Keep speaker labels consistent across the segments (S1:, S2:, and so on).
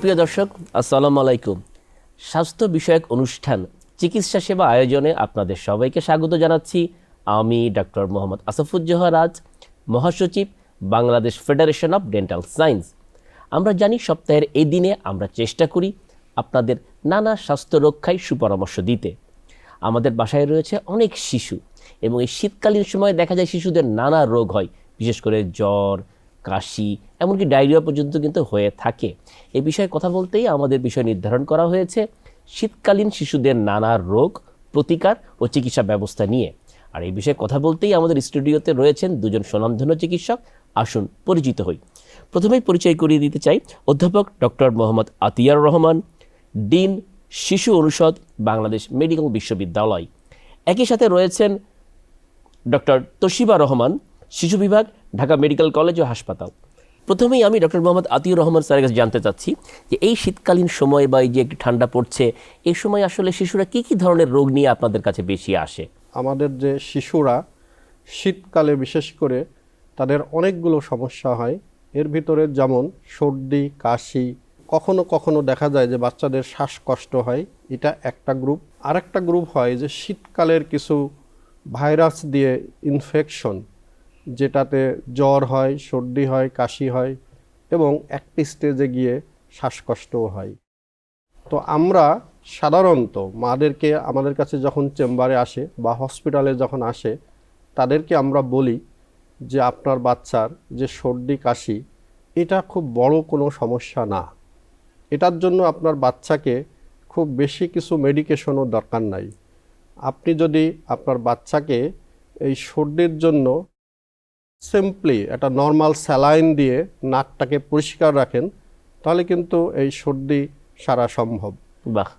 S1: সুপ্রিয় দর্শক, আসসালামু আলাইকুম। স্বাস্থ্য বিষয়ক অনুষ্ঠান, চিকিৎসা সেবা আয়োজনে আপনাদের সবাইকে স্বাগত জানাচ্ছি। আমি ডক্টর মোহাম্মদ আসাফুজ্জোহা রাজ, মহাসচিব, Bangladesh federation of dental science. আমরা জানি সপ্তাহের এই দিনে আমরা চেষ্টা করি আপনাদের নানা স্বাস্থ্য রক্ষায় সুপরামর্শ দিতে। আমাদের বাসায় রয়েছে অনেক শিশু এবং এই শীতকালীন সময় দেখা যায় শিশুদের নানা রোগ হয়, বিশেষ করে জ্বর কাশি, এমনকি ডায়রিয়া পর্যন্ত কিন্তু হয়ে থাকে। এ বিষয়ে কথা বলতেই আমাদের বিষয় নির্ধারণ করা হয়েছে, শীতকালীন শিশুদের নানা রোগ প্রতিকার ও চিকিৎসা ব্যবস্থা নিয়ে। আর এই বিষয়ে কথা বলতেই আমাদের স্টুডিওতে রয়েছেন দুজন স্বনামধন্য চিকিৎসক। আসুন পরিচিত হই। প্রথমেই পরিচয় করিয়ে দিতে চাই অধ্যাপক ডক্টর মোহাম্মদ আতিয়ার রহমান, ডিন শিশু অনুষদ, বাংলাদেশ মেডিকেল বিশ্ববিদ্যালয়। একই সাথে রয়েছেন ডক্টর তোশিবা রহমান, শিশু বিভাগ ঢাকা মেডিকেল কলেজ ও হাসপাতাল। প্রথমেই আমি ডক্টর মোহাম্মদ আতিউর রহমান স্যারের কাছে জানতে চাচ্ছি যে এই শীতকালীন সময় বা এই যে একটু ঠান্ডা পড়ছে, এই সময় আসলে শিশুরা কি কি ধরনের রোগ নিয়ে আপনাদের কাছে বেশি আসে?
S2: আমাদের যে শিশুরা শীতকালে বিশেষ করে তাদের অনেকগুলো সমস্যা হয়। এর ভিতরে যেমন সর্দি, কাশি, কখনো কখনো দেখা যায় যে বাচ্চাদের শ্বাসকষ্ট হয়। এটা একটা গ্রুপ। আর একটা গ্রুপ হয় যে শীতকালের কিছু ভাইরাস দিয়ে ইনফেকশন। যেটাতে জ্বর হয়, সর্দি হয়, কাশি হয় এবং একটি স্টেজে গিয়ে শ্বাসকষ্টও হয়। তো আমরা সাধারণত মাদেরকে আমাদের কাছে যখন চেম্বারে আসে বা হসপিটালে যখন আসে, তাদেরকে আমরা বলি যে আপনার বাচ্চার যে সর্দি, কাশি, এটা খুব বড় কোনো সমস্যা না। এটার জন্য আপনার বাচ্চাকে খুব বেশি কিছু মেডিকেশনও দরকার নাই। আপনি যদি আপনার বাচ্চাকে এই সর্দির জন্য সিম্পলি একটা নর্মাল স্যালাইন দিয়ে নাকটাকে পরিষ্কার রাখেন তাহলে কিন্তু এই সর্দি সারা সম্ভব।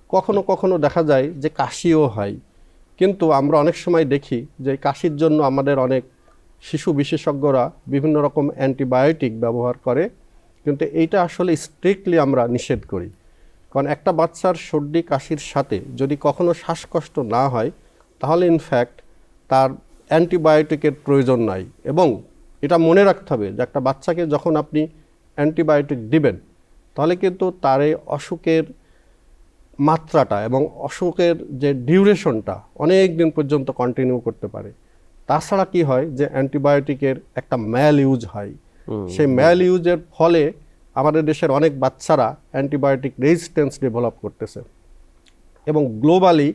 S2: কখনো কখনো দেখা যায় যে কাশিও হয়। কিন্তু আমরা অনেক সময় দেখি যে কাশির জন্য আমাদের অনেক শিশু বিশেষজ্ঞরা বিভিন্ন রকম অ্যান্টিবায়োটিক ব্যবহার করে কিন্তু এইটা আসলে স্ট্রিক্টলি আমরা নিষেধ করি। কারণ একটা বাচ্চার সর্দি কাশির সাথে যদি কখনো শ্বাসকষ্ট না হয় তাহলে ইনফ্যাক্ট তার অ্যান্টিবায়োটিকের প্রয়োজন নাই। এবং এটা মনে রাখতে হবে যে একটা বাচ্চাকে যখন আপনি অ্যান্টিবায়োটিক দিবেন তাহলে কিন্তু তার এই অসুখের মাত্রাটা এবং অসুখের যে ডিউরেশনটা অনেক দিন পর্যন্ত কন্টিনিউ করতে পারে। তাছাড়া কি হয় যে অ্যান্টিবায়োটিকের একটা ম্যাল ইউজ হয় সেই ম্যাল ইউজের ফলে আমাদের দেশের অনেক বাচ্চারা অ্যান্টিবায়োটিক রেজিস্ট্যান্স ডেভেলপ করতেছে। এবং গ্লোবালি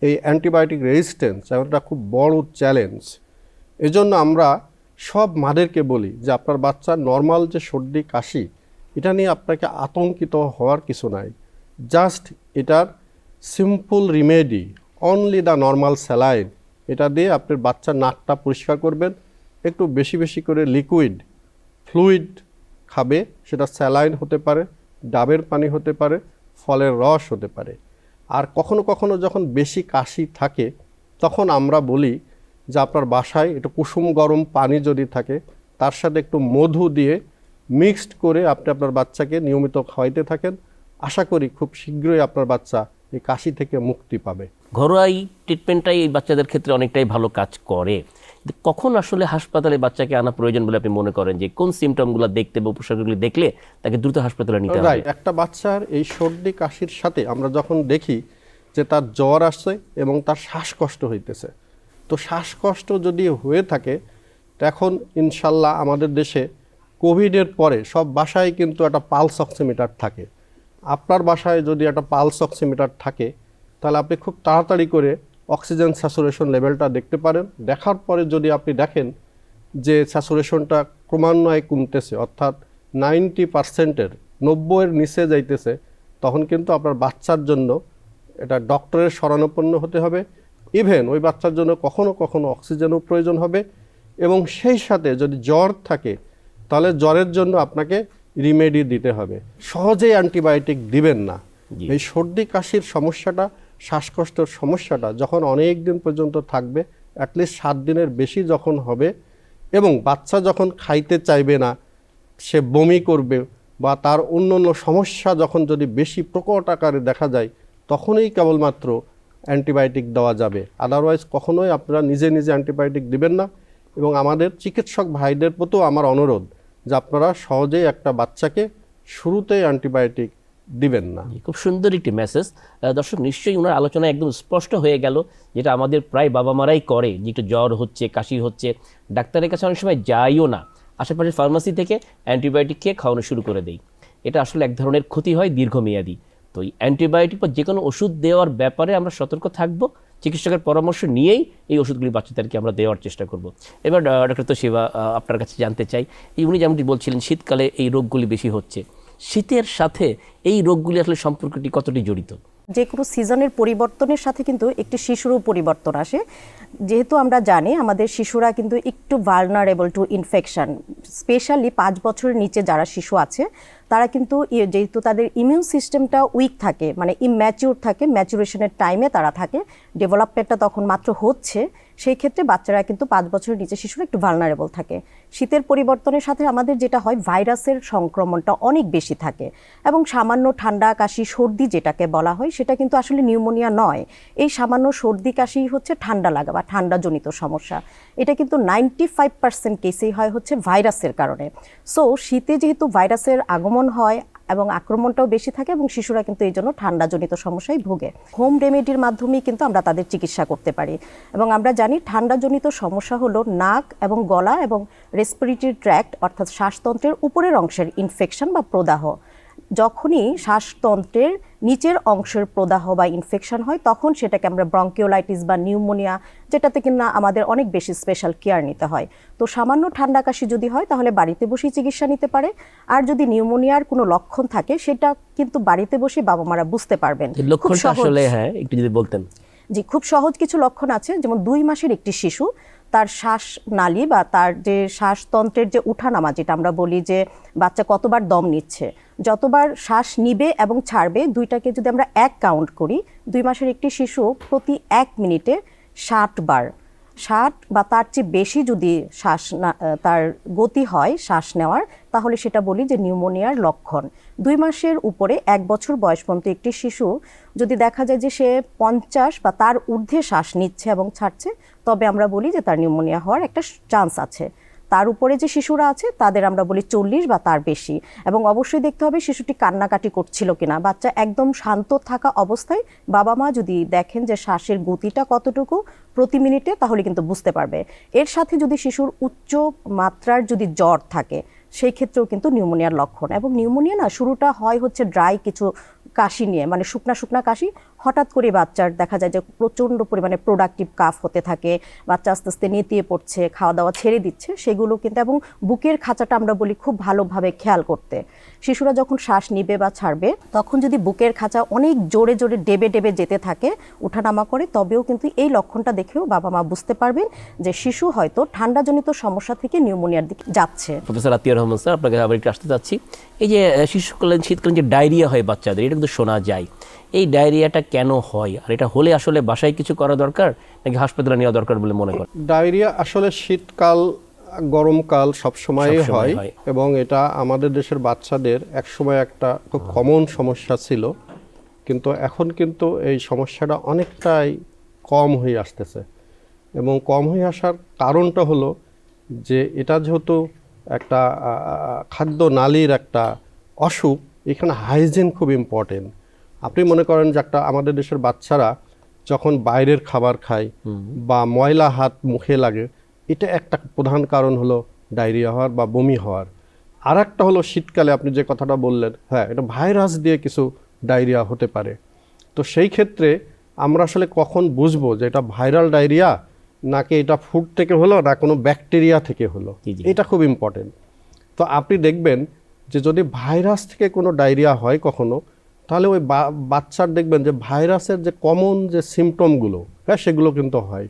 S2: এই অ্যান্টিবায়োটিক রেজিস্ট্যান্স একটা খুব বড় চ্যালেঞ্জ এজন্য আমরা সব মাদেরকে বলি যে আপনার বাচ্চা নর্মাল যে সর্দি, কাশি, এটা নিয়ে আপনাকে আতঙ্কিত হওয়ার কিছু নাই। জাস্ট এটার simple remedy only the normal saline এটা দিয়ে আপনার বাচ্চার নাকটা পরিষ্কার করবেন, একটু বেশি বেশি করে লিকুইড ফ্লুইড খাবে, সেটা স্যালাইন হতে পারে, ডাবের পানি হতে পারে, ফলের রস হতে পারে। আর কখনো কখনো যখন বেশি কাশি থাকে, তখন আমরা বলি যে আপনার বাসায় একটু কুসুম গরম পানি যদি থাকে তার সাথে একটু মধু দিয়ে মিক্সড করে আপনি আপনার বাচ্চাকে নিয়মিত খাওয়াইতে থাকেন। আশা করি খুব শীঘ্রই আপনার বাচ্চা এই কাশি থেকে মুক্তি পাবে।
S1: ঘরোয়া এই ট্রিটমেন্টটাই এই বাচ্চাদের ক্ষেত্রে অনেকটাই ভালো কাজ করে। কখন আসলে হাসপাতালে বাচ্চাকে আনা প্রয়োজন বলে আপনি মনে করেন? যে কোন সিমটমগুলো দেখতে বা উপসর্গগুলি দেখলে তাকে দ্রুত হাসপাতালে নিতে হবে?
S2: একটা বাচ্চার এই সর্দি কাশির সাথে আমরা যখন দেখি যে তার জ্বর আসছে এবং তার শ্বাসকষ্ট হইতেছে তো শ্বাসকষ্ট যদি হয়ে থাকে তখন ইনশাল্লাহ আমাদের দেশে কোভিডের পরে সব বাসায় কিন্তু একটা পালস অক্সিমিটার থাকে। আপনার বাসায় যদি একটা পালস অক্সিমিটার থাকে, তাহলে আপনি খুব তাড়াতাড়ি করে অক্সিজেন স্যাচুরেশন লেভেলটা দেখতে পারেন। দেখার পরে যদি আপনি দেখেন যে স্যাচুরেশনটা ক্রমান্বয়ে কমতেছে, অর্থাৎ নাইনটি পার্সেন্টের নব্বইয়ের নিচে যাইতেছে, তখন কিন্তু আপনার বাচ্চার জন্য এটা ডক্টরের শরণাপন্ন হতে হবে। ইভেন ওই বাচ্চার জন্য কখনো কখনো অক্সিজেনও প্রয়োজন হবে এবং সেই সাথে যদি জ্বর থাকে তাহলে জ্বরের জন্য আপনাকে রিমেডি দিতে হবে। সহজেই অ্যান্টিবায়োটিক দিবেন না। এই সর্দি কাশির সমস্যাটা শ্বাসকষ্টের সমস্যাটা যখন অনেক দিন পর্যন্ত থাকবে অ্যাটলিস্ট সাত দিনের বেশি যখন হবে এবং বাচ্চা যখন খাইতে চাইবে না সে বমি করবে বা তার অন্য অন্য সমস্যা যখন যদি বেশি প্রকট আকারে দেখা যায় তখনই কেবলমাত্র অ্যান্টিবায়োটিক দেওয়া যাবে। আদারওয়াইজ কখনোই আপনারা নিজে নিজে অ্যান্টিবায়োটিক দিবেন না এবং আমাদের চিকিৎসক ভাইদের প্রতিও আমার অনুরোধ যে আপনারা সহজেই একটা বাচ্চাকে শুরুতেই অ্যান্টিবায়োটিক দিবেন না।
S1: খুব সুন্দর একটি মেসেজ দর্শক, নিশ্চয়ই ওনার আলোচনা একদম স্পষ্ট হয়ে গেল, যেটা আমাদের প্রায় বাবা মারাই করে যে একটু জ্বর হচ্ছে, কাশি হচ্ছে। ডাক্তারের কাছে অনেক সময় যাইও না। আশেপাশের ফার্মাসি থেকে অ্যান্টিবায়োটিক খেয়ে খাওয়ানো শুরু করে দেই। এটা আসলে এক ধরনের ক্ষতি হয় দীর্ঘমেয়াদী। তো এই অ্যান্টিবায়োটিক বা যে কোনো ওষুধ দেওয়ার ব্যাপারে আমরা সতর্ক থাকব। চিকিৎসকের পরামর্শ নিয়েই এই ওষুধগুলি বাচ্চাদেরকে আমরা দেওয়ার চেষ্টা করব। এবার ডক্টর আহ, আপনার কাছে জানতে চাই। এই উনি যেমনটি বলছিলেন শীতকালে এই রোগগুলি বেশি হচ্ছে। শীতের সাথে এই রোগগুলি আসলে সম্পর্কটি কতটি জড়িত?
S3: যে কোনো সিজনের পরিবর্তনের সাথে কিন্তু একটি শিশুরও পরিবর্তন আসে। যেহেতু আমরা জানি আমাদের শিশুরা কিন্তু একটু ভালনারেবল টু ইনফেকশন স্পেশালি পাঁচ বছরের নিচে যারা শিশু আছে, তারা কিন্তু যেহেতু তাদের ইমিউন সিস্টেমটা উইক থাকে মানে ইম্যাচিউর থাকে ম্যাচুরেশনের টাইমে তারা থাকে ডেভেলপমেন্টটা তখন মাত্র হচ্ছে। সেই ক্ষেত্রে বাচ্চারা কিন্তু পাঁচ বছরের নিচে শিশুরা একটু ভালনারেবল থাকে। শীতের পরিবর্তনের সাথে আমাদের যেটা হয়, ভাইরাসের সংক্রমণটা অনেক বেশি থাকে এবং সামান্য ঠান্ডা, কাশি, সর্দি যেটাকে বলা হয়, সেটা কিন্তু আসলে নিউমোনিয়া নয়। এই সামান্য সর্দি, কাশি হচ্ছে ঠান্ডা লাগা বা ঠান্ডাজনিত সমস্যা। এটা কিন্তু নাইনটি ফাইভ পার্সেন্ট কেসেই হয় হচ্ছে ভাইরাসের কারণে। সো শীতে যেহেতু ভাইরাসের আগমন হয় এবং আক্রমণটাও বেশি থাকে এবং শিশুরা কিন্তু এই জন্য ঠান্ডাজনিত সমস্যায় ভোগে। হোম রেমেডির মাধ্যমেই কিন্তু আমরা তাদের চিকিৎসা করতে পারি। এবং আমরা জানি ঠান্ডাজনিত সমস্যা হলো নাক এবং গলা এবং রেসপিরেটরি ট্র্যাক্ট অর্থাৎ শ্বাসতন্ত্রের উপরের অংশের ইনফেকশন বা প্রদাহ। যখনই শ্বাসতন্ত্রের নিচের অংশের প্রদাহ বা ইনফেকশন হয় তখন সেটাকে আমরা ব্রঙ্কিওলাইটিস বা নিউমোনিয়া যেটাতে কিনা আমাদের অনেক বেশি স্পেশাল কেয়ার নিতে হয়। তো সামান্য ঠান্ডা কাশি যদি হয় তাহলে বাড়িতে বসেই চিকিৎসা নিতে পারে। আর যদি নিউমোনিয়ার কোনো লক্ষণ থাকে সেটা কিন্তু বাড়িতে বসে বাবা মারা বুঝতে পারবেন।
S1: লক্ষণটা
S3: সহজ।
S1: আসলে হ্যাঁ একটু যদি বলতেন।
S3: জি খুব সহজ কিছু লক্ষণ আছে যেমন দুই মাসের একটি শিশু। তার শ্বাস নালী বা তার যে শ্বাসতন্ত্রের যে উঠানামা, যেটা আমরা বলি যে বাচ্চা কতবার দম নিচ্ছে, যতবার শ্বাস নিবে এবং ছাড়বে, দুইটাকে যদি আমরা এক কাউন্ট করি, দুই মাসের একটি শিশু প্রতি এক মিনিটে ষাট বার ষাট বা তার চেয়ে বেশি যদি শ্বাস না তার গতি হয় শ্বাস নেওয়ার, তাহলে সেটা বলি যে নিউমোনিয়ার লক্ষণ। দুই মাসের উপরে এক বছর বয়স পর্যন্ত একটি শিশু যদি দেখা যায় যে সে পঞ্চাশ বা তার ঊর্ধ্বে শ্বাস নিচ্ছে এবং ছাড়ছে, তবে আমরা বলি যে তার নিউমোনিয়া হওয়ার একটা চান্স আছে। তার উপরে যে শিশুরা আছে, তাদের আমরা বলি চল্লিশ বা তার বেশি। এবং অবশ্যই দেখতে হবে শিশুটি কান্নাকাটি করছিল কিনা। বাচ্চা একদম শান্ত থাকা অবস্থায় বাবা মা যদি দেখেন যে শ্বাসের গতিটা কতটুকু প্রতি মিনিটে, তাহলে কিন্তু বুঝতে পারবে। এর সাথে যদি শিশুর উচ্চ মাত্রার যদি জ্বর থাকে, সেই ক্ষেত্রেও কিন্তু নিউমোনিয়ার লক্ষণ। এবং নিউমোনিয়া না, শুরুটা হয় হচ্ছে ড্রাই কিছু কাশি নিয়ে মানে শুকনা শুকনা কাশি হঠাৎ করে বাচ্চার দেখা যায় যে প্রচণ্ড পরিমাণে প্রোডাক্টিভ কাফ হতে থাকে, বাচ্চা আস্তে আস্তে নেতিয়ে পড়ছে, খাওয়া দাওয়া ছেড়ে দিচ্ছে, সেগুলো কিন্তু এবং বুকের খাঁচাটা আমরা বলি খুব ভালোভাবে খেয়াল করতে। শিশুরা যখন শ্বাস নিবে বা ছাড়বে, তখন যদি বুকের খাঁচা অনেক জোরে জোরে ডেবে ডেবে যেতে থাকে উঠানামা করে, তবেও কিন্তু এই লক্ষণটা দেখেও বাবা মা বুঝতে পারবেন যে শিশু হয়তো ঠান্ডাজনিত সমস্যা থেকে নিউমোনিয়ার দিকে যাচ্ছে।
S1: প্রফেসর আতিয়ার রহমান স্যার, আপনাকে আবার একটু আসতে চাচ্ছি। এই যে শিশুকালীন শীতকালীন যে ডায়রিয়া হয় বাচ্চাদের, এটা কিন্তু শোনা যায়। এই ডায়রিয়াটা কেন হয়? আর এটা হলে আসলে বাসায় কিছু করা দরকার নাকি হাসপাতালে নেওয়া দরকার বলে মনে করেন?
S2: ডায়রিয়া আসলে শীতকাল গরমকাল সবসময়ই
S1: সবসময়
S2: হয়। এবং এটা আমাদের দেশের বাচ্চাদের একসময় একটা খুব কমন সমস্যা ছিল। কিন্তু এখন কিন্তু এই সমস্যাটা অনেকটাই কম হয়ে আসতেছে। এবং কম হয়ে আসার কারণটা হলো যে এটা যেহেতু একটা খাদ্য নালীর একটা অসুখ এখানে হাইজিন খুব ইম্পর্টেন্ট আপনি মনে করেন যে একটা আমাদের দেশের বাচ্চারা যখন বাইরের খাবার খায় বা ময়লা হাত মুখে লাগে এটা একটা প্রধান কারণ হলো ডায়রিয়া হওয়ার বা বমি হওয়ার। আর একটা হলো শীতকালে আপনি যে কথাটা বললেন হ্যাঁ এটা ভাইরাস দিয়ে কিছু ডায়রিয়া হতে পারে। তো সেই ক্ষেত্রে আমরা আসলে কখন বুঝব যে এটা ভাইরাল ডায়রিয়া নাকি এটা ফুড থেকে হলো না কোনো ব্যাকটেরিয়া থেকে হলো। এটা খুব ইম্পর্টেন্ট। তো আপনি দেখবেন যে যদি ভাইরাস থেকে কোনো ডায়রিয়া হয় কখনো তাহলে ওই বাচ্চার দেখবেন যে ভাইরাসের যে কমন যে সিমটমগুলো হ্যাঁ সেগুলো কিন্তু হয়।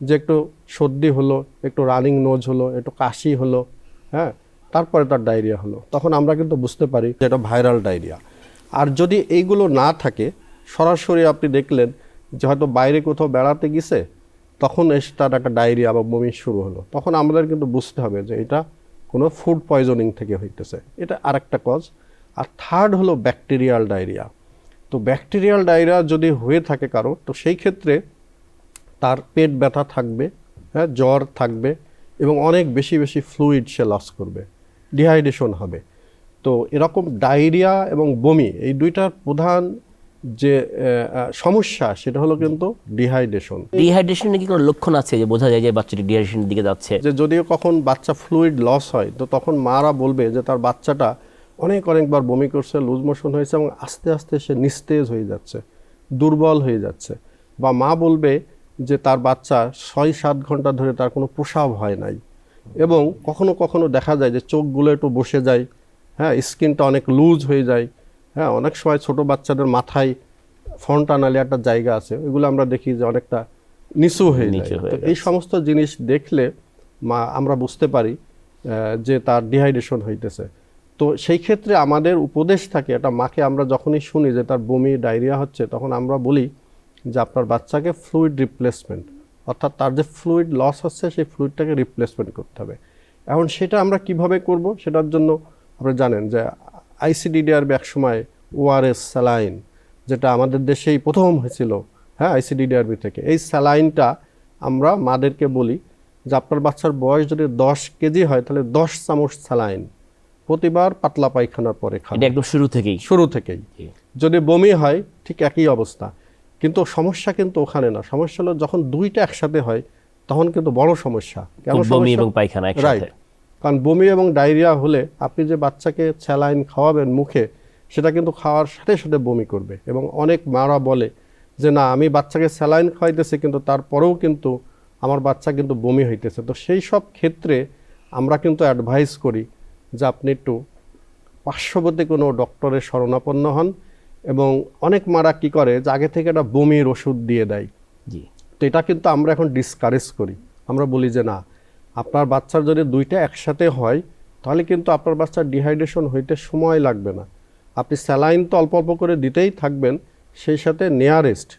S2: যে একটু সর্দি হলো, একটু রানিং নোজ হলো, একটু কাশি হলো হ্যাঁ তারপরে তার ডায়রিয়া হলো। তখন আমরা কিন্তু বুঝতে পারি যে এটা ভাইরাল ডায়রিয়া আর যদি এইগুলো না থাকে, সরাসরি আপনি দেখলেন যে হয়তো বাইরে কোথাও বেড়াতে গেছে, তখন এসে তার একটা ডায়রিয়া বা বমি শুরু হলো। তখন আমাদের কিন্তু বুঝতে হবে যে এটা কোনো ফুড পয়জনিং থেকে হইতেছে। এটা আরেকটা কজ আর থার্ড হলো ব্যাকটেরিয়াল ডায়রিয়া তো ব্যাকটেরিয়াল ডায়রিয়া যদি হয়ে থাকে কারও তো সেই ক্ষেত্রে তার পেট ব্যথা থাকবে হ্যাঁ জ্বর থাকবে এবং অনেক বেশি বেশি ফ্লুইড সে লস করবে ডিহাইড্রেশন হবে। তো এরকম ডায়রিয়া এবং বমি এই দুইটার প্রধান যে সমস্যা সেটা হলো কিন্তু ডিহাইড্রেশন
S1: ডিহাইড্রেশনের কি কোনো লক্ষণ আছে যে বোঝা যায় যে বাচ্চাটি ডিহাইড্রেশনের দিকে যাচ্ছে?
S2: যে যদিও কখন বাচ্চা ফ্লুইড লস হয় তো তখন মারা বলবে যে তার বাচ্চাটা অনেক অনেকবার বমি করছে লুজ মোশন হয়েছে এবং আস্তে আস্তে সে নিস্তেজ হয়ে যাচ্ছে দুর্বল হয়ে যাচ্ছে। বা মা বলবে যে তার বাচ্চা ছয় সাত ঘণ্টা ধরে তার কোনো প্রসাব হয় নাই এবং কখনো কখনো দেখা যায় যে চোখগুলো একটু বসে যায় হ্যাঁ স্কিনটা অনেক লুজ হয়ে যায় হ্যাঁ অনেক সময় ছোট বাচ্চাদের মাথায় ফন্টানালি একটা জায়গা আছে এগুলো আমরা দেখি যে অনেকটা নিচু হয়ে যায়। তো এই সমস্ত জিনিস দেখলে মা আমরা বুঝতে পারি যে তার ডিহাইড্রেশন হইতেছে। তো সেই ক্ষেত্রে আমাদের উপদেশ থাকে, এটা মাকে আমরা যখনই শুনি যে তার বমি, ডায়রিয়া হচ্ছে, তখন আমরা বলি যে আপনার বাচ্চাকে ফ্লুইড রিপ্লেসমেন্ট অর্থাৎ তার যে ফ্লুইড লস হচ্ছে, সেই ফ্লুইডটাকে রিপ্লেসমেন্ট করতে হবে। এখন সেটা আমরা কীভাবে করব? সেটার জন্য আপনি জানেন যে আইসিডিডিআরবি এক সময় ওআরএস স্যালাইন যেটা আমাদের দেশেই প্রথম হয়েছিল হ্যাঁ আইসিডিডিআরবি থেকে। এই স্যালাইনটা আমরা মাদেরকে বলি যে আপনার বাচ্চার বয়স যদি দশ কেজি হয়, তাহলে দশ চামচ স্যালাইন প্রতিবার পাতলা পায়খানার পরে খান।
S1: এটা একদম শুরু থেকেই।
S2: শুরু থেকেই। যদি বমি হয় ঠিক একই অবস্থা। কিন্তু সমস্যা কিন্তু ওখানে না। সমস্যা হলো যখন দুইটা একসাথে হয় তখন কিন্তু বড় সমস্যা। কেন
S1: বমি এবং পায়খানা একসাথে।
S2: কারণ বমি এবং ডায়রিয়া হলে আপনি যে বাচ্চাকে স্যালাইন খাওয়াবেন মুখে সেটা কিন্তু খাওয়ার সাথে সাথে বমি করবে। এবং অনেক মারা বলে যে না আমি বাচ্চাকে স্যালাইন খাওয়াইতেছি কিন্তু তারপরেও কিন্তু আমার বাচ্চা কিন্তু বমি হইতেছে। তো সেই সব ক্ষেত্রে আমরা কিন্তু অ্যাডভাইস করি যে আপনি একটু পার্শ্ববর্তী কোনো ডক্টরের শরণাপন্ন হন এবং অনেক মারা কি করে যে আগে থেকে একটা বমির ওষুধ দিয়ে দেয়।
S1: জি।
S2: তো এটা কিন্তু আমরা এখন ডিসকারেজ করি। আমরা বলি যে না আপনার বাচ্চার যদি দুইটা একসাথে হয় তাহলে কিন্তু আপনার বাচ্চার ডিহাইড্রেশন হইতে সময় লাগবে না। আপনি স্যালাইন তো অল্প অল্প করে দিতেই থাকবেন সেই সাথে নেয়ারেস্ট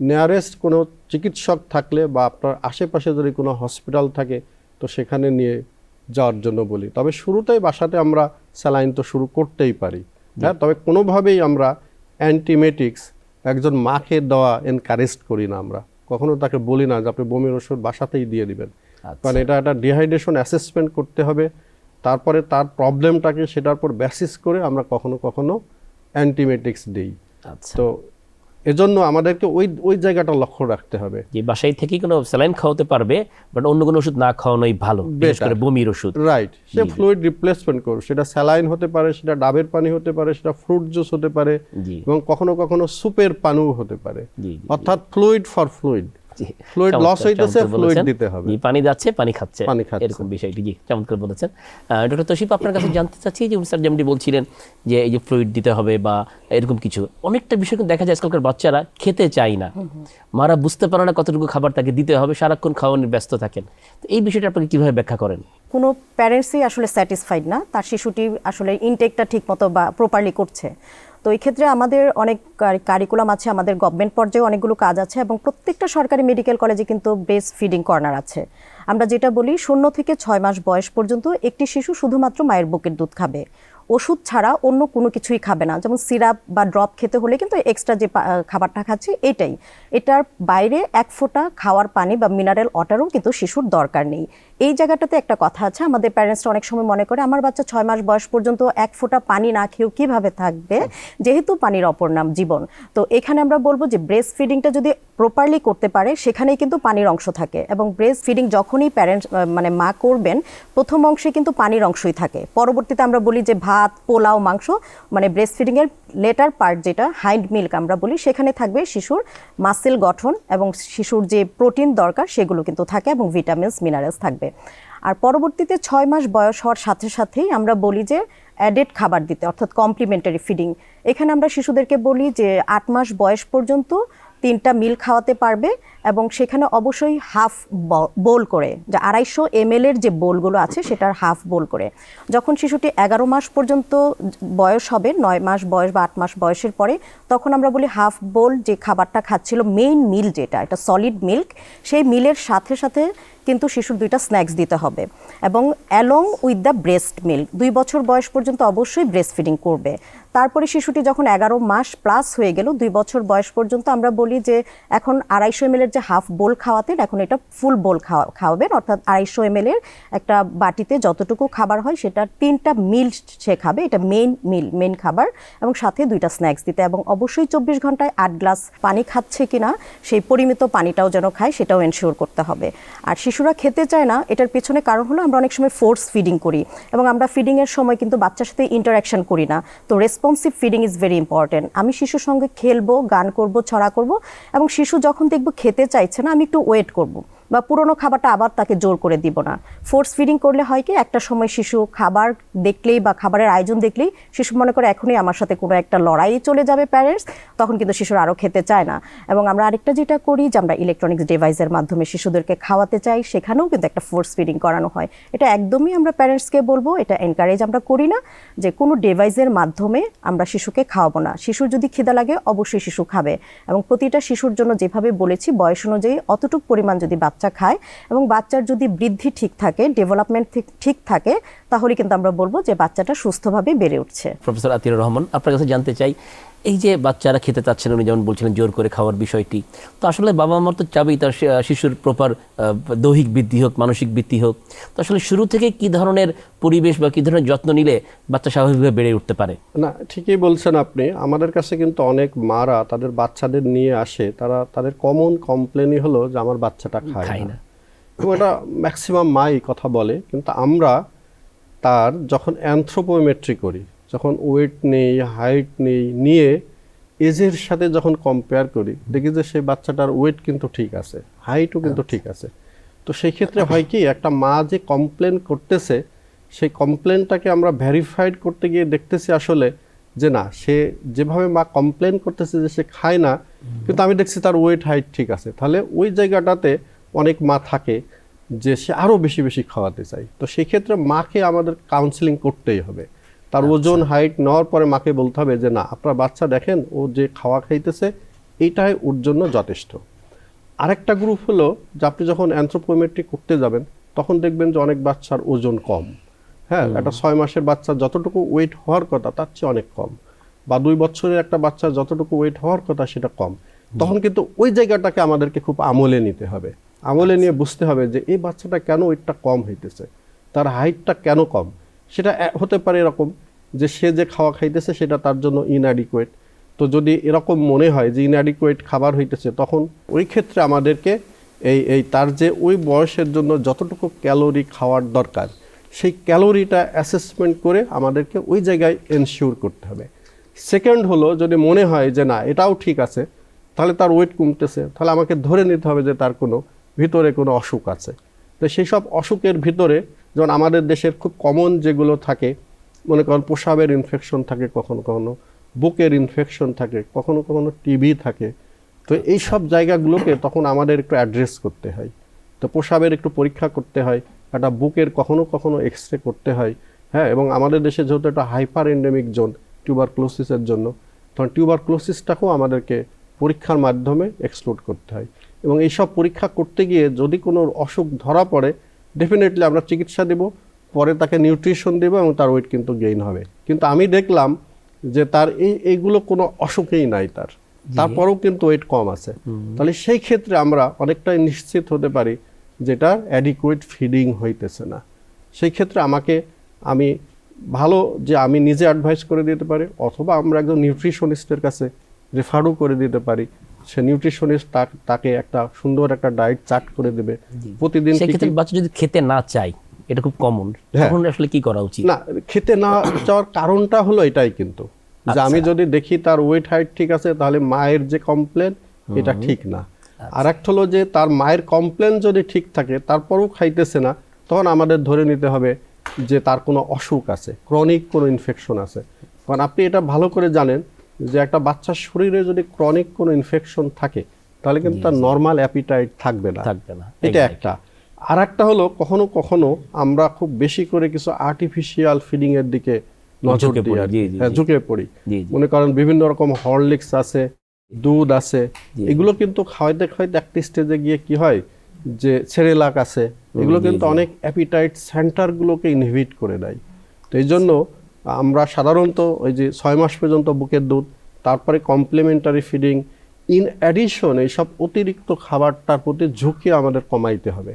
S2: নেয়ারেস্ট কোনো চিকিৎসক থাকলে বা আপনার আশেপাশে যদি কোনো হসপিটাল থাকে তো সেখানে নিয়ে যাওয়ার জন্য বলি। তবে শুরুতেই বাসাতে আমরা স্যালাইন তো শুরু করতেই পারি। হ্যাঁ তবে কোনোভাবেই আমরা অ্যান্টিমেটিক্স একজন মাকে দেওয়া এনকারেজ করি না আমরা। কখনো তাকে বলি না যে আপনি বমির ওষুধ বাসাতেই দিয়ে দিবেন।
S1: আচ্ছা।
S2: কারণ এটা একটা ডিহাইড্রেশন অ্যাসেসমেন্ট করতে হবে। তারপরে তার প্রবলেমটাকে সেটার উপর বেসিস করে আমরা কখনো কখনো অ্যান্টিমেটিক্স দিই।
S1: আচ্ছা।
S2: তো এজন্য আমাদেরকে ওই ওই জায়গাটা লক্ষ্য রাখতে হবে।
S1: যে বাসায় থেকে কোনো স্যালাইন খাওয়াতে পারবে বাট অন্য কোনো ওষুধ না খাওয়ানোই ভালো বিশেষ করে বমির ওষুধ।
S2: রাইট সে ফ্লুইড রিপ্লেসমেন্ট করুক সেটা স্যালাইন হতে পারে সেটা ডাবের পানি হতে পারে সেটা ফ্রুট জুস হতে পারে এবং কখনো কখনো সুপের পানিও হতে পারে। অর্থাৎ ফ্লুইড ফর ফ্লুইড
S1: জি।
S2: ফ্লুইড লস হইতেছে ফ্লুইড দিতে হবে।
S1: পানি যাচ্ছে পানি খাচ্ছে।
S2: পানি খাচ্ছে।
S1: এরকম বিষয়টি জি চমৎকার বলেছেন। ডক্টর তশিফ আপনার কাছে জানতে চাচ্ছি যে স্যার যেমনি বলছিলেন যে এই যে ফ্লুইড দিতে হবে বা এরকম কিছু অনেকটা বিষয় দেখা যায় আজকালকার বাচ্চারা খেতে চায় না। মারা বুঝতে পারে না কতটুকু খাবার তাকে দিতে হবে সারাক্ষণ খাওয়ানোর ব্যস্ত থাকেন। তো এই বিষয়টা আপনাকে কীভাবে ব্যাখ্যা করেন?
S3: কোনো প্যারেন্টসই আসলে স্যাটিসফাইড না তার শিশুটি আসলে ইনটেকটা ঠিক মতো বা প্রপারলি করছে। তো এই ক্ষেত্রে আমাদের অনেক কারিকুলাম আছে, আমাদের গভর্নমেন্ট পর্যায়ে অনেকগুলো কাজ আছে এবং প্রত্যেকটা সরকারি মেডিকেল কলেজে কিন্তু ব্রেস্ট ফিডিং কর্নার আছে। আমরা যেটা বলি, শূন্য থেকে ছয় মাস বয়স পর্যন্ত একটি শিশু শুধুমাত্র মায়ের বুকের দুধ খাবে। ওষুধ ছাড়া অন্য কোনো কিছুই খাবে না। যেমন সিরাপ বা ড্রপ খেতে হলে কিন্তু এক্সট্রা যে খাবারটা খাচ্ছে এটাই। এটার বাইরে এক ফোঁটা খাওয়ার পানি বা মিনারেল ওয়াটারও কিন্তু শিশুর দরকার নেই। এই জায়গাটাতে একটা কথা আছে, আমাদের প্যারেন্টসরা অনেক সময় মনে করে, আমার বাচ্চা ছয় মাস বয়স পর্যন্ত এক ফোঁটা পানি না খেয়েও কীভাবে থাকবে? যেহেতু পানির অপর নাম জীবন। তো এখানে আমরা বলব যে ব্রেস্ট ফিডিংটা যদি প্রপারলি করতে পারে, সেখানেই কিন্তু পানির অংশ থাকে এবং ব্রেস্ট ফিডিং যখনই প্যারেন্টস মানে মা করবেন, প্রথম অংশে কিন্তু পানির অংশই থাকে। পরবর্তীতে আমরা বলি যে ভাত পোলাও, মাংস মানে ব্রেস্ট ফিডিংয়ের লেটার পার্ট যেটা হাইন্ড মিল্ক আমরা বলি, সেখানে থাকবে শিশুর মাসেল গঠন এবং শিশুর যে প্রোটিন দরকার সেগুলো কিন্তু থাকে এবং ভিটামিনস মিনারেলস থাকবে। আর পরবর্তীতে ছয় মাস বয়স হওয়ার সাথে সাথেই আমরা বলি যে অ্যাডেড খাবার দিতে, অর্থাৎ কমপ্লিমেন্টারি ফিডিং এখানে আমরা শিশুদেরকে বলি যে আট মাস বয়স পর্যন্ত তিনটা মিল খাওয়াতে পারবে এবং সেখানে অবশ্যই হাফ বোল করে, যে আড়াইশো এম এর যে বোলগুলো আছে সেটার হাফ বোল করে। যখন শিশুটি এগারো মাস পর্যন্ত বয়স হবে, নয় মাস বয়স বা আট মাস বয়সের পরে, তখন আমরা বলি হাফ বোল যে খাবারটা খাচ্ছিল, মেইন মিল যেটা, এটা সলিড মিল্ক সেই মিলের সাথে সাথে কিন্তু শিশুর দুইটা স্ন্যাক্স দিতে হবে। এবং along with the breast milk দুই বছর বয়স পর্যন্ত অবশ্যই ব্রেস্ট ফিডিং করবে। তারপরে শিশুটি যখন এগারো মাস প্লাস হয়ে গেল, দুই বছর বয়স পর্যন্ত আমরা বলি যে এখন আড়াইশো এম যে হাফ বোল খাওয়াতেন এখন এটা ফুল বোল খাওয়া, খাওয়াবেন। অর্থাৎ আড়াইশো এম একটা বাটিতে যতটুকু খাবার হয় সেটা তিনটা মিল সে খাবে, এটা মেইন মিল মেন খাবার এবং সাথে দুইটা স্ন্যাক্স দিতে। এবং অবশ্যই চব্বিশ ঘন্টায় আট গ্লাস পানি খাচ্ছে কিনা, সেই পরিমিত পানিটাও যেন খায় সেটাও এনশিওর করতে হবে। আর শিশুরা খেতে চায় না, এটার পেছনে কারণ হলো আমরা অনেক সময় ফোর্স ফিডিং করি এবং আমরা ফিডিংয়ের সময় কিন্তু বাচ্চার সাথে ইন্টারাকশন করি না। তো responsive feeding is very important আমি শিশুর সঙ্গে খেলব, গান করব, ছড়া করব এবং শিশু যখন দেখব খেতে চাইছে না, আমি একটু ওয়েট করব। বা পুরনো খাবারটা আবার তাকে জোর করে দিব না। ফোর্স ফিডিং করলে হয় কি, একটা সময় শিশু খাবার দেখলেই বা খাবারের আয়োজন দেখলেই শিশু মনে করে এখনই আমার সাথে কোনো একটা লড়াই চলে যাবে প্যারেন্টস তখন কিন্তু শিশুরা আরও খেতে চায় না। এবং আমরা আরেকটা যেটা করি যে আমরা ইলেকট্রনিক্স ডিভাইসের মাধ্যমে শিশুদেরকে খাওয়াতে চাই, সেখানেও কিন্তু একটা ফোর্স ফিডিং করানো হয়। এটা একদমই আমরা প্যারেন্টসকে বলব, এটা এনকারেজ আমরা করি না যে কোনো ডিভাইসের মাধ্যমে আমরা শিশুকে খাওয়াবো না। শিশুর যদি খিদা লাগে, অবশ্যই শিশু খাবে। এবং প্রতিটা শিশুর জন্য যেভাবে বলেছি, বয়স অনুযায়ী অতটুক পরিমাণ যদি বাচ্চা খায় এবং বাচ্চার যদি বৃদ্ধি ঠিক থাকে ডেভেলপমেন্ট ঠিক থাকে, তাহলে কিন্তু আমরা বলব যে বাচ্চাটা সুস্থভাবে বেড়ে উঠছে।
S1: প্রফেসর আতিউর রহমান, আপনার কাছে জানতে চাই এই যে বাচ্চারা খেতে চাচ্ছেন উনি যেমন বলছিলেন জোর করে খাওয়ার বিষয়টি তো আসলে বাবা মার তো চাবেই তার শিশুর প্রপার দৈহিক বৃদ্ধি হোক মানসিক বৃদ্ধি হোক। তো আসলে শুরু থেকে কি ধরনের পরিবেশ বা কি ধরনের যত্ন নিলে বাচ্চা স্বাভাবিকভাবে বেড়ে উঠতে পারে?
S2: না ঠিকই বলছেন আপনি। আমাদের কাছে কিন্তু অনেক মারা তাদের বাচ্চাদের নিয়ে আসে। তারা তাদের কমন কমপ্লেনই হলো যে আমার বাচ্চাটা খায় না। এবং এটা ম্যাক্সিমাম মাই কথা বলে। কিন্তু আমরা তার যখন অ্যানথ্রোপোমেট্রি করি যখন ওয়েট নেই হাইট নেই নিয়ে এজের সাথে যখন কম্পেয়ার করি দেখি যে সেই বাচ্চাটার ওয়েট কিন্তু ঠিক আছে হাইটও কিন্তু ঠিক আছে। তো সেই ক্ষেত্রে হয় কি একটা মা যে কমপ্লেন করতেছে সেই কমপ্লেনটাকে আমরা ভেরিফাইড করতে গিয়ে দেখতেছি আসলে যে না সে যেভাবে মা কমপ্লেন করতেছে যে সে খায় না কিন্তু আমি দেখছি তার ওয়েট হাইট ঠিক আছে। তাহলে ওই জায়গাটাতে অনেক মা থাকে যে সে আরও বেশি বেশি খাওয়াতে চাই তো সেক্ষেত্রে মাকে আমাদের কাউন্সিলিং করতেই হবে। তার ওজন হাইট নেওয়ার পরে মাকে বলতে হবে যে না আপনার বাচ্চা দেখেন ও যে খাওয়া খাইতেছে এইটাই ওর জন্য যথেষ্ট। আরেকটা গ্রুপ হলো যে আপনি যখন অ্যান্থ্রোপোমেট্রি করতে যাবেন তখন দেখবেন যে অনেক বাচ্চার ওজন কম। হ্যাঁ একটা ছয় মাসের বাচ্চা যতটুকু ওয়েট হওয়ার কথা তার চেয়ে অনেক কম। বা দুই বছরের একটা বাচ্চা যতটুকু ওয়েট হওয়ার কথা সেটা কম। তখন কিন্তু ওই জায়গাটাকে আমাদেরকে খুব আমলে নিতে হবে। আমলে নিয়ে বুঝতে হবে যে এই বাচ্চাটা কেন ওয়েটটা কম হইতেছে? তার হাইটটা কেন কম? সেটা হতে পারে এরকম যে সে যে খাওয়া খাইতেছে সেটা তার জন্য ইনঅ্যাডিকুয়েট তো যদি এরকম মনে হয় যে ইনঅ্যাডিকুয়েট খাবার হইতেছে, তখন ওই ক্ষেত্রে আমাদেরকে এই এই তার যে ওই বয়সের জন্য যতটুকু ক্যালোরি খাওয়ার দরকার, সেই ক্যালোরিটা অ্যাসেসমেন্ট করে আমাদেরকে ওই জায়গায় এনশিওর করতে হবে। সেকেন্ড হলো, যদি মনে হয় যে না, এটাও ঠিক আছে, তাহলে তার ওয়েট কমতেছে, তাহলে আমাকে ধরে নিতে হবে যে তার কোনো, ভিতরে কোনো অসুখ আছে। তো সেই সব অসুখের ভিতরে, যেমন আমাদের দেশের খুব কমন যেগুলো থাকে মনে করেন প্রসাবের ইনফেকশন থাকে কখনো কখনো, বুকের ইনফেকশন থাকে, কখনো কখনো টিবি থাকে। তো এই সব জায়গাগুলোকে তখন আমাদের একটু অ্যাড্রেস করতে হয়। তো প্রসাবের একটু পরীক্ষা করতে হয়, একটা বুকের কখনো কখনো এক্স রে করতে হয় হ্যাঁ এবং আমাদের দেশে যেহেতু একটা হাইপার এন্ডেমিক জোন টিউবারক্লোসিসের জন্য, তখন টিউবারক্লোসিসটাকেও আমাদেরকে পরীক্ষার মাধ্যমে এক্সক্লুড করতে হয়। এবং এইসব পরীক্ষা করতে গিয়ে যদি কোনো অসুখ ধরা পড়ে ডেফিনেটলি আমরা চিকিৎসা দেব। পরে তাকে নিউট্রিশন দেব এবং তার ওয়েট কিন্তু গেইন হবে। কিন্তু আমি দেখলাম যে তার এই এইগুলো কোনো অসুখেই নাই তার। তারপরেও কিন্তু ওয়েট কম আছে। তাহলে সেই ক্ষেত্রে আমরা অনেকটাই নিশ্চিত হতে পারি যেটা অ্যাডিকুয়েট ফিডিং হইতেছে না। সেই ক্ষেত্রে আমাকে আমি ভালো যে আমি নিজে অ্যাডভাইস করে দিতে পারি অথবা আমরা একজন নিউট্রিশনিস্টের কাছে রেফারও করে দিতে পারি। সে নিউট্রিশনিস্ট তাকে একটা সুন্দর একটা ডায়েট চার্ট করে দেবে। প্রতিদিন
S1: বাচ্চা যদি খেতে না চায় এটা খুব কমন
S2: হ্যাঁ।
S1: তখন আসলে কি করা উচিত?
S2: না খেতে না যাওয়ার কারণটা হলো এটাই কিন্তু। যে আমি যদি দেখি তার ওয়েট হাইট ঠিক আছে তাহলে মায়ের যে কমপ্লেন এটা ঠিক না। আর একটা হলো যে তার মায়ের কমপ্লেন যদি ঠিক থাকে তারপরেও খাইতেছে না তখন আমাদের ধরে নিতে হবে যে তার কোনো অসুখ আছে ক্রনিক কোনো ইনফেকশন আছে। কারণ আপনি এটা ভালো করে জানেন যে একটা বাচ্চার শরীরে যদি ক্রনিক কোনো ইনফেকশন থাকে তাহলে কিন্তু তার নর্মাল অ্যাপিটাইট থাকবে না।
S1: থাকবে না।
S2: এটা একটা। আর একটা হলো কখনো কখনো আমরা খুব বেশি করে কিছু আর্টিফিশিয়াল ফিডিং এর দিকে নজর দিই হ্যাঁ। ঝুঁকে পড়ি। মনে করেন বিভিন্ন রকম হরলিক্স আছে দুধ আছে। এগুলো কিন্তু খাওয়াইতে খাওয়াইতে একটা স্টেজে গিয়ে কি হয় যে সেরেলাক আছে এগুলো কিন্তু অনেক অ্যাপিটাইট সেন্টারগুলোকে ইনহিবিট করে দেয়। তো এই জন্য আমরা সাধারণত ওই যে ছয় মাস পর্যন্ত বুকের দুধ তারপরে কমপ্লিমেন্টারি ফিডিং ইন অ্যাডিশন এইসব অতিরিক্ত খাবারটার প্রতি ঝুঁকি আমাদের কমাইতে হবে।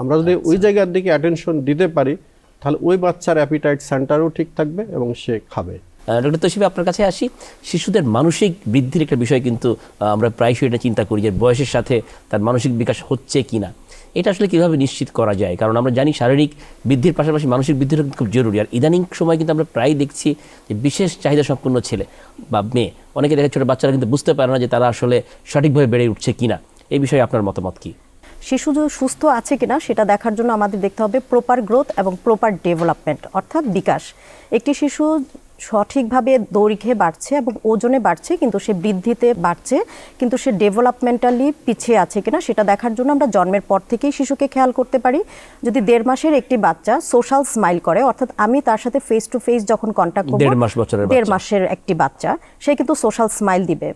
S2: আমরা যদি ওই জায়গার দিকে অ্যাটেনশন দিতে পারি তাহলে ওই বাচ্চার অ্যাপিটাইট সেন্টারও ঠিক থাকবে এবং সে খাবে।
S1: ডক্টর তসিফে আপনার কাছে আসি। শিশুদের মানসিক বৃদ্ধির একটা বিষয় কিন্তু আমরা প্রায়শই এটা চিন্তা করি যে বয়সের সাথে তার মানসিক বিকাশ হচ্ছে কি না এটা আসলে কীভাবে নিশ্চিত করা যায়? কারণ আমরা জানি শারীরিক বৃদ্ধির পাশাপাশি মানসিক বৃদ্ধির খুব জরুরি। আর ইদানিং সময় কিন্তু আমরা প্রায় দেখছি যে বিশেষ চাহিদা সম্পন্ন ছেলে বা মেয়ে অনেকে দেখা ছোটো বাচ্চারা কিন্তু বুঝতে পারে না যে তারা আসলে সঠিকভাবে বেড়ে উঠছে কিনা। এই বিষয়ে আপনার মতামত কি?
S3: শিশু সুস্থ আছে কিনা সেটা দেখার জন্য আমাদের দেখতে হবে প্রপার গ্রোথ এবং প্রপার ডেভেলপমেন্ট অর্থাৎ বিকাশ। একটি শিশু সঠিকভাবে দৈর্ঘ্যে বাড়ছে এবং ওজনে বাড়ছে কিন্তু সে বৃদ্ধিতে বাড়ছে কিন্তু সে ডেভেলপমেন্টালি পিছিয়ে আছে কিনা সেটা দেখার জন্য আমরা জন্মের পর থেকেই শিশুকে খেয়াল করতে পারি। যদি দেড় মাসের একটি বাচ্চা সোশ্যাল স্মাইল করে অর্থাৎ আমি তার সাথে ফেস টু ফেস যখন কন্ট্যাক্ট করব
S1: দেড় মাস বছরের
S3: দেড় মাসের একটি বাচ্চা সে কিন্তু সোশ্যাল স্মাইল দিবে।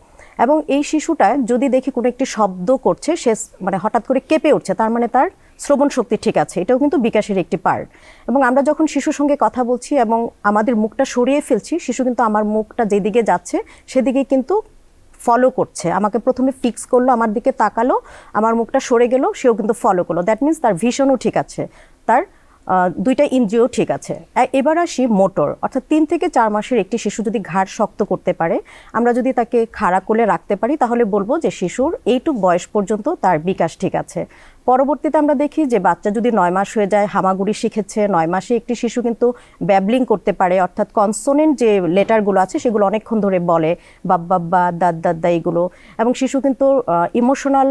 S3: এবং এই শিশুটা যদি দেখি কোনো একটি শব্দ করছে, সে মানে হঠাৎ করে কেঁপে উঠছে, তার মানে তার শ্রবণ শক্তি ঠিক আছে। এটাও কিন্তু বিকাশের একটি পার্ট এবং আমরা যখন শিশুর সঙ্গে কথা বলছি এবং আমাদের মুখটা সরিয়ে ফেলছি, শিশু কিন্তু আমার মুখটা যেদিকে যাচ্ছে, সেদিকে কিন্তু ফলো করছে। আমাকে প্রথমে ফিক্স করল, আমার দিকে তাকালো, আমার মুখটা সরে গেল, সেও কিন্তু ফলো করল। দ্যাট মিনস তার ভীষণও ঠিক আছে। তার দুইটা ইনজিও ঠিক আছে। এবার আসি মোটর। অর্থাৎ তিন থেকে চার মাসের একটি শিশু যদি ঘাড় শক্ত করতে পারে, আমরা যদি তাকে খাড়া করে রাখতে পারি, তাহলে বলব যে শিশুর এইটুক বয়স পর্যন্ত তার বিকাশ ঠিক আছে। পরবর্তীতে আমরা দেখি যে বাচ্চা যদি নয় মাস হয়ে যায়, হামাগুড়ি শিখেছে, নয় মাসে একটি শিশু কিন্তু ব্যাবলিং করতে পারে, অর্থাৎ কনসোনেন্ট যে লেটারগুলো আছে সেগুলো অনেকক্ষণ ধরে বলে বাব্বা দাদ, দাদা এইগুলো এবং শিশু কিন্তু ইমোশনাল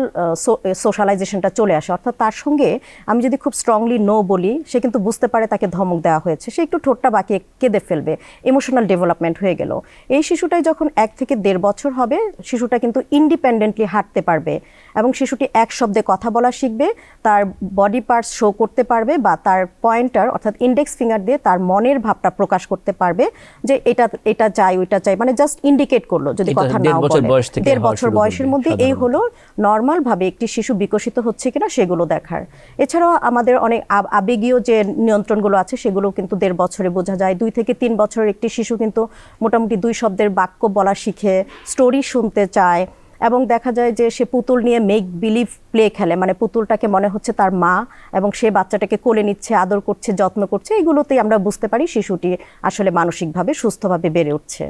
S3: সোশ্যালাইজেশনটা চলে আসে। অর্থাৎ তার সঙ্গে আমি যদি খুব স্ট্রংলি নো বলি, সে কিন্তু বুঝতে পারে তাকে ধমক দেওয়া হয়েছে। সে একটু ঠোঁটটা বাঁকিয়ে কেঁদে ফেলবে। ইমোশনাল ডেভেলপমেন্ট হয়ে গেল। এই শিশুটাই যখন এক থেকে দেড় বছর হবে, শিশুটা কিন্তু ইন্ডিপেন্ডেন্টলি হাঁটতে পারবে। এবং শিশুটি এক শব্দে কথা বলা শিখবে তার বডি পার্টস শো করতে পারবে বা তার পয়েন্টার অর্থাৎ ইন্ডেক্স ফিঙ্গার দিয়ে তার মনের ভাবটা প্রকাশ করতে পারবে যে এটা এটা চাই ওইটা চাই মানে জাস্ট ইন্ডিকেট করল যদি কথা
S1: বছর
S3: বলে। দেড় বছর বয়সের মধ্যে এই হলো নর্মালভাবে একটি শিশু বিকশিত হচ্ছে কিনা সেগুলো দেখার। এছাড়াও আমাদের অনেক আব- আবেগীয় যে নিয়ন্ত্রণগুলো আছে সেগুলো কিন্তু দেড় বছরে বোঝা যায়। দুই থেকে তিন বছরের একটি শিশু কিন্তু মোটামুটি দুই শব্দের বাক্য বলা শিখে স্টোরি শুনতে চায় এবং দেখা যায় যে সে পুতুল নিয়ে মেক বিলিভ প্লে খেলে মানে পুতুলটাকে মনে হচ্ছে তার মা এবং সে বাচ্চাটাকে কোলে নিচ্ছে, আদর করছে, যত্ন করছে, এগুলোতেই আমরা বুঝতে পারি শিশুটি আসলে মানসিকভাবে সুস্থভাবে বেড়ে উঠছে।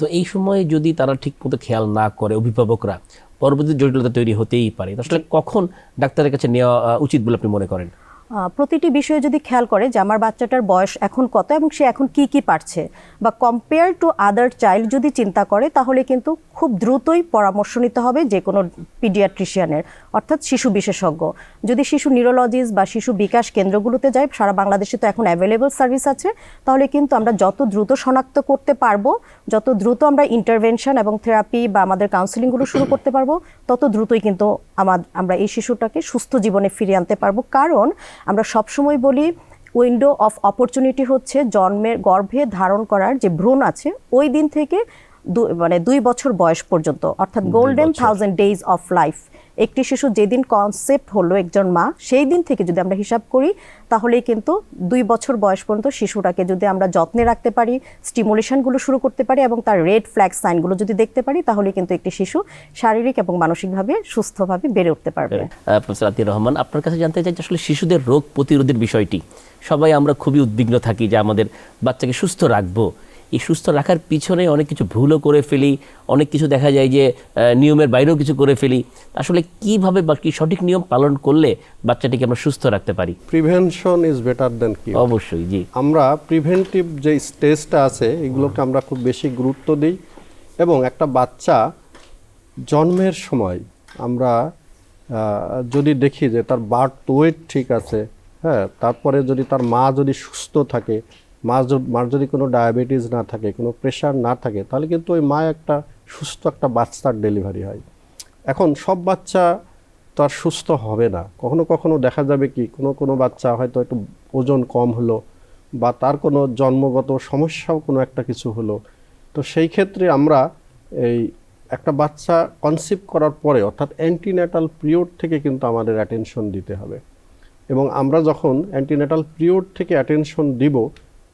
S1: তো এই সময়ে যদি তারা ঠিকমতো খেয়াল না করে অভিভাবকরা পরবর্তী জটিলতা তৈরি হতেই পারে। আসলে কখন ডাক্তারের কাছে নেওয়া উচিত বলে আপনি মনে করেন?
S3: প্রতিটি বিষয়ে যদি খেয়াল করে যে আমার বাচ্চাটার বয়স এখন কত এবং সে এখন কি কি পারছে বা কম্পেয়ার টু আদার চাইল্ড যদি চিন্তা করে, তাহলে কিন্তু খুব দ্রুতই পরামর্শ নিতে হবে যে কোনো পিডিয়াট্রিশিয়ানের অর্থাৎ শিশু বিশেষজ্ঞ। যদি শিশু নিউরোলজিস্ট বা শিশু বিকাশ কেন্দ্রগুলোতে যায় সারা বাংলাদেশে তো এখন অ্যাভেলেবল সার্ভিস আছে তাহলে কিন্তু আমরা যত দ্রুত শনাক্ত করতে পারব যত দ্রুত আমরা ইন্টারভেনশন এবং থেরাপি বা আমাদের কাউন্সিলিংগুলো শুরু করতে পারব তত দ্রুতই কিন্তু আমার আমরা এই শিশুটাকে সুস্থ জীবনে ফিরিয়ে আনতে পারব। কারণ আমরা সবসময় বলি উইন্ডো অফ অপরচুনিটি হচ্ছে জন্মের গর্ভে ধারণ করার যে ভ্রূণ আছে ওই দিন থেকে দু- মানে দুই বছর বয়স পর্যন্ত অর্থাৎ golden thousand days of life একটি শিশু যেদিন কনসেপ্ট হলো একজন মা সেই দিন থেকে যদি আমরা হিসাব করি, তাহলেই কিন্তু দুই বছর বয়স পর্যন্ত শিশুটাকে যদি আমরা যত্নে রাখতে পারি স্টিমুলেশনগুলো শুরু করতে পারি এবং তার রেড ফ্ল্যাগ সাইনগুলো যদি দেখতে পারি তাহলে কিন্তু একটি শিশু শারীরিক এবং মানসিকভাবে সুস্থভাবে বেড়ে উঠতে পারবে।
S1: প্রফেসর আতির রহমান, আপনার কাছে জানতে চাই যে আসলে শিশুদের রোগ প্রতিরোধের বিষয়টি। সবাই আমরা খুবই উদ্বিগ্ন থাকি যে আমাদের বাচ্চাকে সুস্থ রাখব এই সুস্থ রাখার পিছনে অনেক কিছু ভুলও করে ফেলি অনেক কিছু দেখা যায় যে নিয়মের বাইরেও কিছু করে ফেলি। আসলে কীভাবে বা কি সঠিক নিয়ম পালন করলে বাচ্চাটিকে আমরা সুস্থ রাখতে পারি?
S2: প্রিভেনশন ইজ বেটার দেন কি
S1: অবশ্যই জি।
S2: আমরা প্রিভেন্টিভ যে স্টেজটা আছে এগুলোকে আমরা খুব বেশি গুরুত্ব দিই এবং একটা বাচ্চা জন্মের সময় আমরা যদি দেখি যে তার বার্থ ওয়েট ঠিক আছে হ্যাঁ তারপরে যদি তার মা যদি সুস্থ থাকে মার যদি কোনো ডায়াবেটিস না থাকে, কোনো প্রেশার না থাকে, তাহলে কিন্তু ওই মা একটা সুস্থ একটা বাচ্চার ডেলিভারি হয়। এখন সব বাচ্চা তো আর সুস্থ হবে না। কখনো কখনো দেখা যাবে কি, কোনো কোনো বাচ্চা হয়তো একটু ওজন কম হলো বা তার কোনো জন্মগত সমস্যাও কোনো একটা কিছু হলো। তো সেই ক্ষেত্রে আমরা এই একটা বাচ্চা কনসিভ করার পরে, অর্থাৎ অ্যান্টিন্যাটাল পিরিয়ড থেকে কিন্তু আমাদের অ্যাটেনশন দিতে হবে। এবং আমরা যখন অ্যান্টিন্যাটাল পিরিয়ড থেকে অ্যাটেনশন দিব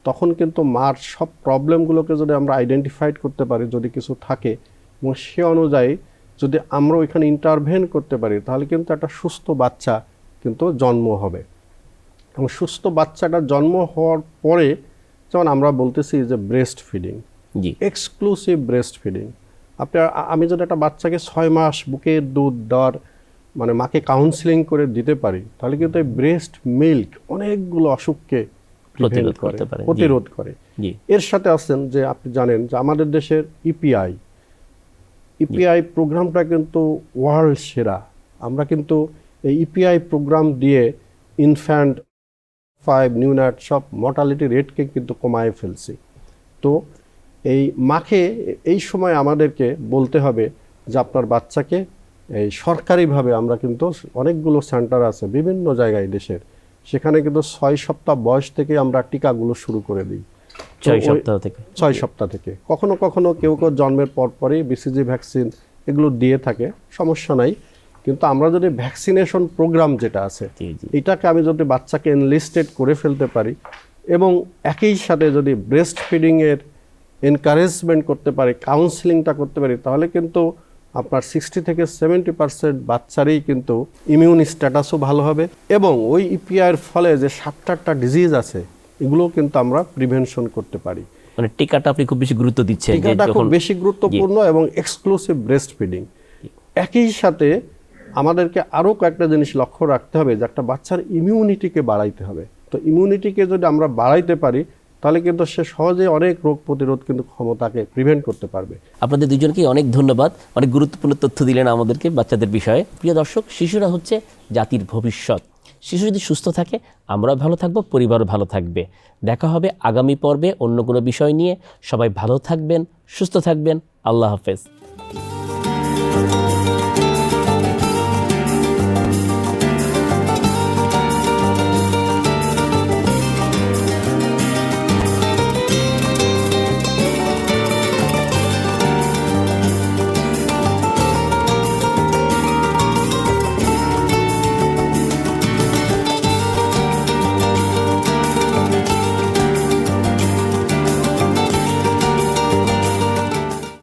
S2: তখন কিন্তু মার সব প্রবলেমগুলোকে যদি আমরা আইডেন্টিফাইড করতে পারি যদি কিছু থাকে এবং সে অনুযায়ী যদি আমরা ওইখানে ইন্টারভেন করতে পারি তাহলে কিন্তু একটা সুস্থ বাচ্চা কিন্তু জন্ম হবে। এবং সুস্থ বাচ্চাটা জন্ম হওয়ার পরে যেমন আমরা বলতেছি যে ব্রেস্ট ফিডিং
S1: জি।
S2: এক্সক্লুসিভ ব্রেস্ট ফিডিং আপনি আমি যদি একটা বাচ্চাকে ছয় মাস বুকের দুধ দেওয়ার মানে মাকে কাউন্সিলিং করে দিতে পারি তাহলে কিন্তু এই ব্রেস্ট মিল্ক অনেকগুলো অসুখকে
S1: প্রতিরোধ
S2: করে,
S1: করতে পারে,
S2: প্রতিরোধ করে। এর সাথে আছেন যে আপনি জানেন যে আমাদের দেশের E ইপিআই ইপিআই প্রোগ্রামটা কিন্তু ওয়ার্ল্ড সেরা। আমরা কিন্তু এই ইপিআই প্রোগ্রাম দিয়ে ইনফ্যান্ট ফাইভ নিউনাট সব মর্টালিটি রেটকে কিন্তু কমায় ফেলছি। তো এই মাকে এই সময় আমাদেরকে বলতে হবে যে আপনার বাচ্চাকে এই সরকারিভাবে আমরা কিন্তু অনেকগুলো সেন্টার আছে বিভিন্ন জায়গায় দেশের। সেখানে কিন্তু ছয় সপ্তাহ বয়স থেকে আমরা টিকাগুলো শুরু করে দিই।
S1: ছয় সপ্তাহ থেকে।
S2: ছয় সপ্তাহ থেকে। কখনো কখনো কেউ কেউ জন্মের পর পরই বিসিজি ভ্যাকসিন এগুলো দিয়ে থাকে সমস্যা নাই। কিন্তু আমরা যদি ভ্যাকসিনেশন প্রোগ্রাম যেটা আছে এটাকে আমি যদি বাচ্চাকে এনলিস্টেড করে ফেলতে পারি এবং একই সাথে যদি ব্রেস্ট ফিডিংয়ের এনকারেজমেন্ট করতে পারি কাউন্সিলিংটা করতে পারি তাহলে কিন্তু আপনার সিক্সটি থেকে সেভেন্টি পার্সেন্ট বাচ্চারই কিন্তু ইমিউন স্ট্যাটাসও ভালো হবে এবং ওই ইপিআইয়ের ফলে যে সাতটা আটটা ডিজিজ আছে এগুলোও কিন্তু আমরা প্রিভেনশন করতে পারি।
S1: মানে টিকাটা আপনি খুব বেশি গুরুত্ব দিচ্ছেন
S2: টিকাটা খুব বেশি গুরুত্বপূর্ণ এবং এক্সক্লুসিভ ব্রেস্ট ফিডিং একই সাথে আমাদেরকে আরও কয়েকটা জিনিস লক্ষ্য রাখতে হবে যে একটা বাচ্চার ইমিউনিটিকে বাড়াইতে হবে। তো ইমিউনিটিকে যদি আমরা বাড়াইতে পারি তাহলে কিন্তু সে সহজে অনেক রোগ প্রতিরোধ কিন্তু ক্ষমতাকে প্রিভেন্ট করতে পারবে।
S1: আপনাদের দুজনকে অনেক ধন্যবাদ। অনেক গুরুত্বপূর্ণ তথ্য দিলেন আমাদেরকে বাচ্চাদের বিষয়ে। প্রিয় দর্শক, শিশুরা হচ্ছে জাতির ভবিষ্যৎ। শিশু যদি সুস্থ থাকে, আমরাও ভালো থাকব, পরিবারও ভালো থাকবে। দেখা হবে আগামী পর্বে অন্য কোনো বিষয় নিয়ে। সবাই ভালো থাকবেন, সুস্থ থাকবেন। আল্লাহ হাফেজ।